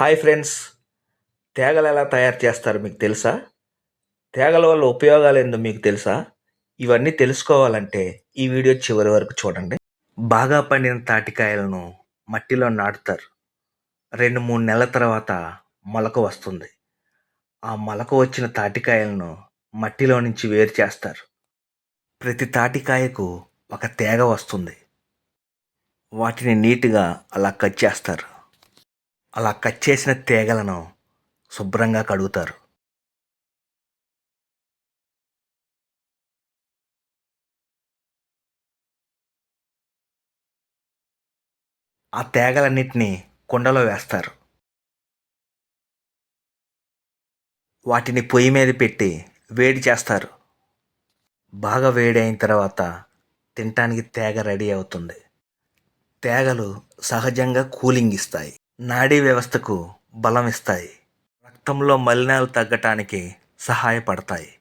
Hi friends. తేగలు ఎలా తయారు చేస్తారు మీకు తెలుసా? తేగల వల్ల ఉపయోగాలు ఏందో మీకు తెలుసా? ఇవన్నీ తెలుసుకోవాలంటే ఈ వీడియో చివరి వరకు చూడండి. బాగా పండిన తాటికాయలను మట్టిలో నాటుతారు. రెండు మూడు నెలల తర్వాత మొలక వస్తుంది. ఆ మొలక వచ్చిన తాటికాయలను మట్టిలో నుంచి వేరు చేస్తారు. ప్రతి తాటికాయకు ఒక తేగ వస్తుంది. వాటిని నీట్గా అలా కట్ చేస్తారు. అలా కట్ చేసిన తీగలను శుభ్రంగా కడుగుతారు. ఆ తేగలన్నిటినీ కుండలో వేస్తారు. వాటిని పొయ్యి మీద పెట్టి వేడి చేస్తారు. బాగా వేడి అయిన తర్వాత తినటానికి తేగ రెడీ అవుతుంది. తేగలు సహజంగా కూలింగ్ ఇస్తాయి. నాడీ వ్యవస్థకు బలం ఇస్తాయి రక్తంలో మలినాలు తగ్గటానికి సహాయపడతాయి.